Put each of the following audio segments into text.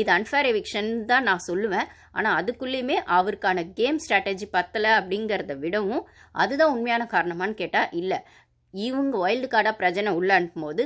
இது unfair eviction தான் நான் சொல்லுவேன். ஆனால் அதுக்குள்ளேயுமே அவருக்கான கேம் ஸ்ட்ராட்டஜி பத்தலை அப்படிங்கிறத விடவும் அதுதான் உண்மையான காரணமானு கேட்டால் இல்லை. இவங்க வைல்டு கார்டாக பிரஜனை உள்ளே அனுப்பும்போது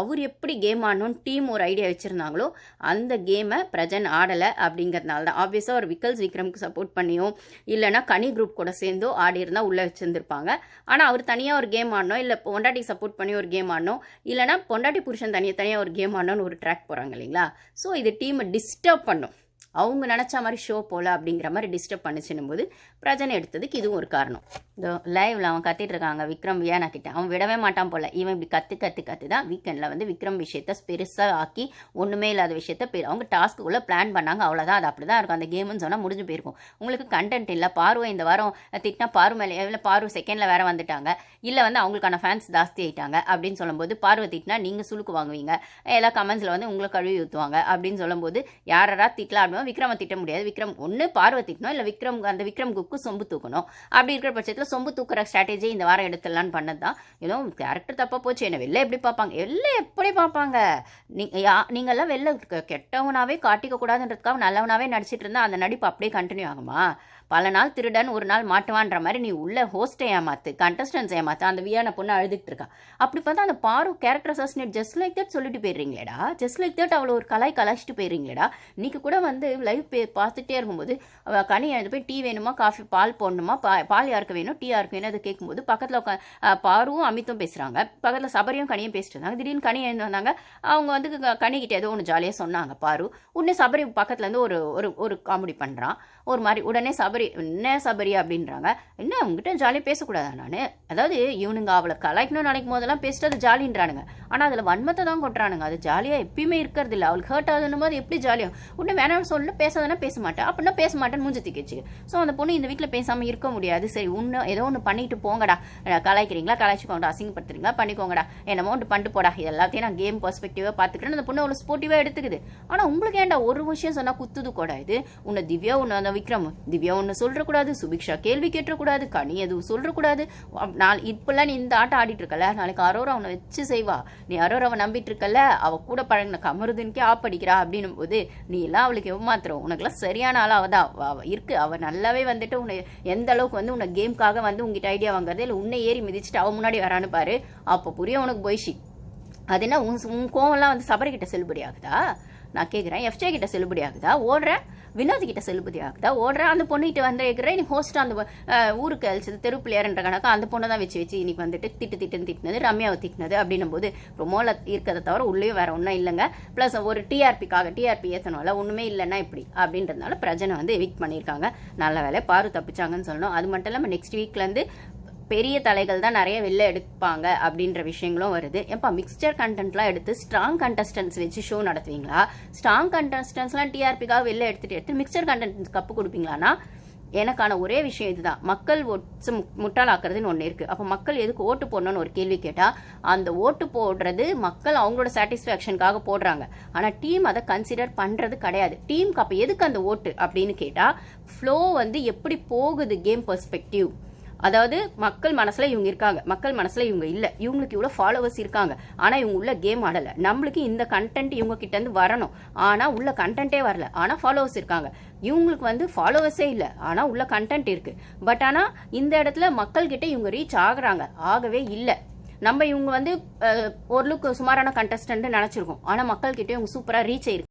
அவர் எப்படி கேம் ஆடணும்னு டீம் ஒரு ஐடியா வச்சுருந்தாங்களோ அந்த கேமை பிரஜன் ஆடலை அப்படிங்கிறதுனால தான். ஆப்வியஸாக ஒரு விக்கல்ஸ் விக்ரம்க்கு சப்போர்ட் பண்ணியோ இல்லைன்னா கனி குரூப் கூட சேர்ந்தோ ஆடி இருந்தால் உள்ளே வச்சுருந்துருப்பாங்க. ஆனால் அவர் தனியாக ஒரு கேம் ஆடணும் இல்லை பொண்டாட்டி சப்போர்ட் பண்ணி ஒரு கேம் ஆடணும் இல்லைனா பொண்டாட்டி புருஷன் தனியாக தனியாக ஒரு கேம் ஆடணும்னு ஒரு ட்ராக் போகிறாங்க இல்லைங்களா? ஸோ இது டீமை டிஸ்டர்ப் பண்ணும். அவங்க நினச்ச மாதிரி ஷோ போகல அப்படிங்கிற மாதிரி டிஸ்டர்ப் பண்ணுச்சுன்னும் போது பிரஜனை எடுத்ததுக்கு இதுவும் ஒரு காரணம். இதோ லைவில் அவன் கத்திட்டு இருக்காங்க விக்ரம் வியானா கிட்ட அவன் விடவே மாட்டான் போல. இவன் இப்படி கத்து கத்து கத்து தான் வீக்கெண்டில் வந்து விக்ரம் விஷயத்த பெருசாக ஆக்கி ஒன்றுமே இல்லாத விஷயத்த அவங்க டாஸ்க்குள்ளே பிளான் பண்ணாங்க அவ்வளோதான் அது அப்படி தான் இருக்கும். அந்த கேம்னு சொன்னால் முடிஞ்சு போயிருக்கும். உங்களுக்கு கண்டென்ட் இல்லை. பார்வை இந்த வாரம் திட்டினா பாரு மேலே இல்லை பாரு செகண்டில் வேற வந்துட்டாங்க. இல்லை வந்து அவங்களுக்கான ஃபேன்ஸ் ஜாஸ்தி ஆகிட்டாங்க அப்படின்னு சொல்லும்போது பார்வை திட்டினா நீங்கள் சுழுக்கு வாங்குவீங்க. எல்லா கமெண்ட்ஸில் வந்து உங்களை கழுவி ஊற்றுவாங்க அப்படின்னு சொல்லும்போது யாரா திட்டலாம் அப்படின்னா விக்ரமை திட்ட முடியாது. விக்ரம் ஒன்று பார்வை திட்டணும் இல்லை விக்ரம் அந்த விக்ரம் குக்கு சொம்பு தூக்கணும். அப்படி இருக்கிற பட்சத்தில் சொம்பு தூக்குற ஸ்ட்ராட்டஜி இந்த வாரம் எடுத்துடலான்னு பண்ணது தான் ஏதோ கேரக்டர் தப்பாக போச்சு. என்ன வெளில எப்படி பார்ப்பாங்க? வெளில எப்படி பார்ப்பாங்க? நீ யா நீங்கள்லாம் வெளில கெட்டவனாவே காட்டிக்க கூடாதுன்றதுக்காக நல்லவனாவே நடிச்சிட்டு இருந்தா அந்த நடிப்பு அப்படியே கண்டினியூ ஆகுமா? பல நாள் திருடன் ஒரு நாள் மாட்டுவான்ற மாதிரி நீ உள்ள ஹோஸ்ட்டை ஏமாத்து கண்டஸ்டன்ஸ் ஏமாத்து அந்த வியான பொண்ணு அழுதுட்டு இருக்கா. அப்படி பார்த்தா அந்த பாரு character assassinate just like that சொல்லிட்டு போயிடுறீங்களேடா. ஜஸ்ட் லைக் தட் அவ்வளோ ஒரு கலாய் கலாய்ச்சிட்டு போயிடுறீங்களேடா. இன்னைக்கு கூட வந்து லைவ் பே பார்த்துட்டே இருக்கும்போது கனி எழுந்து போய் டீ வேணுமா காஃபி பால் போடணுமா பா பால் யாருக்கு வேணும்? டிஆர்பி யாருக்கு கேட்கும்போது பக்கத்தில் உட்கா பாருவும் அமித்தும் பேசுகிறாங்க பக்கத்தில் சபரியும் கனியும் பேசிட்டு இருந்தாங்க. திடீர்னு கனி எழுந்து வந்தாங்க அவங்க வந்து க- கனிக்கிட்ட ஏதோ ஒன்று ஜாலியாக சொன்னாங்க பாரு. உடனே சபரி பக்கத்துலேருந்து ஒரு ஒரு ஒரு காமெடி பண்ணுறான் ஒரு மாதிரி உடனே சபரி என்ன சபரி? அப்படின்றாங்க. என்ன அவங்ககிட்ட ஜாலியாக பேசக்கூடாதா நான்? அதாவது இவனுங்க அவளை கலாய்க்கணும்னு நினைக்கும் போதெல்லாம் பேசிட்டு அது ஜாலின்றானுங்க ஆனால் அதில் வன்மத்தை தான் கொட்டுறானுங்க. அது ஜாலியாக எப்பயுமே இருக்கிறது இல்லை. அவளுக்கு ஹர்ட் ஆகுதுன்னு போது எப்படி ஜாலியாக உடனே வேணாம்னு சொல்லு பேசாதனா பேச மாட்டேன் அப்படின்னா பேச மாட்டேன்னு மூஞ்சி திக்கிச்சு ஸோ அந்த பொண்ணு இந்த வீட்டில் பேசாமல் இருக்க முடியாது. சரி உன்னை ஏதோ ஒன்று பண்ணிட்டு போங்கடா. கலாய்க்கிறீங்களா? கலாய்ச்சிக்கோங்கடா. அசிங்கப்படுத்துறீங்களா? பண்ணிக்கோங்கடா. என்னமோ ஒன்று பண்ணிட்டு போடா. இது எல்லாத்தையும் நான் கேம் பர்ஸ்பெக்டிவாக பார்த்துக்கிறேன். அந்த பொண்ணு அவ்வளோ ஸ்போர்ட்டிவாக எடுத்துக்குது. ஆனால் உங்களுக்கு ஏன்டா ஒரு விஷயம் சொன்னால் குத்துது கூட இது? உன்னை திவ்யா ஒன்று அந்த விக்ரம் திவ்யா ஒன்று சொல்கிறக்கூடாது சுபிக்ஷா கேள்வி கேட்டக்கூடாது கனி எதுவும் சொல்கிறக்கூடாது நாள் இப்பெல்லாம் நீ இந்த ஆட்டம் ஆடிட்டு இருக்கல நாளைக்கு அரோரா அவனை வச்சு செய்வா. நீ அரோராவை நம்பிட்டு இருக்கல அவ கூட பழகின கமருதுன்கே ஆப்படிக்கிறா அப்படின்னும் போது நீ எல்லாம் அவளுக்கு ஏவமாத்துறோம் உனக்குலாம் சரியான ஆளாக அவ தான் இருக்கு. அவ நல்லாவே வந்துட்டு உன்னை எந்த அளவுக்கு வந்து உன்னை கேம்காக வந்து உங்ககிட்ட ஐடியா வாங்குறது இல்லை உன்னை ஏறி மிதிச்சுட்டு அவன் முன்னாடி வரான்னு பாரு. அப்போ புரிய உனக்கு போய்ஷி அது என்ன உன் உன் கோவம்லாம் வந்து சபரி கிட்ட செல்லுபடி ஆகுதா நான் கேட்குறேன் எஃப்ஜே கிட்ட செல்லுபடி ஆகுதா ஓடுறேன் வினோத் கிட்ட செல்லுபடி ஆகுதா அந்த பொண்ணுகிட்ட வந்து கேட்குறேன் இன்னைக்கு ஹோஸ்ட் அந்த ஊருக்கு அழிச்சது தெரு பிள்ளையார்ன்ற கணக்கு அந்த பொண்ணை தான் வச்சு வச்சு இன்னைக்கு வந்துட்டு திட்டு திட்டுன்னு திட்டினது ரம்யாவை திட்டினது அப்படின்னும் போது ப்ரொமோல இருக்கிறத தவிர உள்ளேயும் வேற ஒன்றும் இல்லைங்க. ப்ளஸ் ஒரு டிஆர்பிக்காக டிஆர்பி ஏற்றணும்ல ஒன்றுமே இல்லைன்னா இப்படி அப்படின்றதுனால பிரஜனை வந்து எவிக்ட் பண்ணியிருக்காங்க. நல்ல வேலை பாரு தப்பிச்சாங்கன்னு சொல்லணும். அது மட்டும் இல்லாமல் நெக்ஸ்ட் வீக்லேருந்து பெரிய தலைகள் தான் நிறைய வெளில எடுப்பாங்க அப்படின்ற விஷயங்களும் வருது. எப்பா மிக்சர் கண்டென்ட்லாம் எடுத்து ஸ்ட்ராங் கண்டஸ்டன்ஸ் வச்சு ஷோ நடத்துவீங்களா? ஸ்ட்ராங் கண்டஸ்டன்ஸ்லாம் டிஆர்பிக்காக வெளில எடுத்துட்டு எடுத்து மிக்சர் கண்டென்ட் கப்பு கொடுப்பீங்களான்னா எனக்கான ஒரே விஷயம் இதுதான். மக்கள் ஓட்ஸ் முட்டாளாக்குறதுன்னு ஒன்று இருக்குது அப்போ மக்கள் எதுக்கு ஓட்டு போடணும்னு ஒரு கேள்வி கேட்டால் அந்த ஓட்டு போடுறது மக்கள் அவங்களோட சாட்டிஸ்ஃபேக்ஷனுக்காக போடுறாங்க. ஆனால் டீம் அதை கன்சிடர் பண்ணுறது கிடையாது. டீமுக்கு அப்போ எதுக்கு அந்த ஓட்டு அப்படின்னு கேட்டால் ஃப்ளோ வந்து எப்படி போகுது கேம் பர்ஸ்பெக்டிவ் அதாவது மக்கள் மனசில் இவங்க இருக்காங்க. மக்கள் மனசில் இவங்க இல்லை. இவங்களுக்கு இவ்வளோ ஃபாலோவர்ஸ் இருக்காங்க. ஆனால் இவங்க உள்ள கேம் ஆடலை. நம்மளுக்கு இந்த கண்டென்ட் இவங்க கிட்டேருந்து வரணும். ஆனால் உள்ள கண்டென்ட்டே வரல. ஆனால் ஃபாலோவர்ஸ் இருக்காங்க. இவங்களுக்கு வந்து ஃபாலோவர்ஸே இல்லை. ஆனால் உள்ள கண்டென்ட் இருக்குது பட் ஆனால் இந்த இடத்துல மக்கள்கிட்ட இவங்க ரீச் ஆகுறாங்க. ஆகவே இல்லை. நம்ம இவங்க வந்து அஹ், ஓரளவுக்கு சுமாரான கண்டஸ்டன்ட் நினைச்சிருக்கோம். ஆனால் மக்கள்கிட்ட இவங்க சூப்பராக ரீச் ஆயிருக்கு.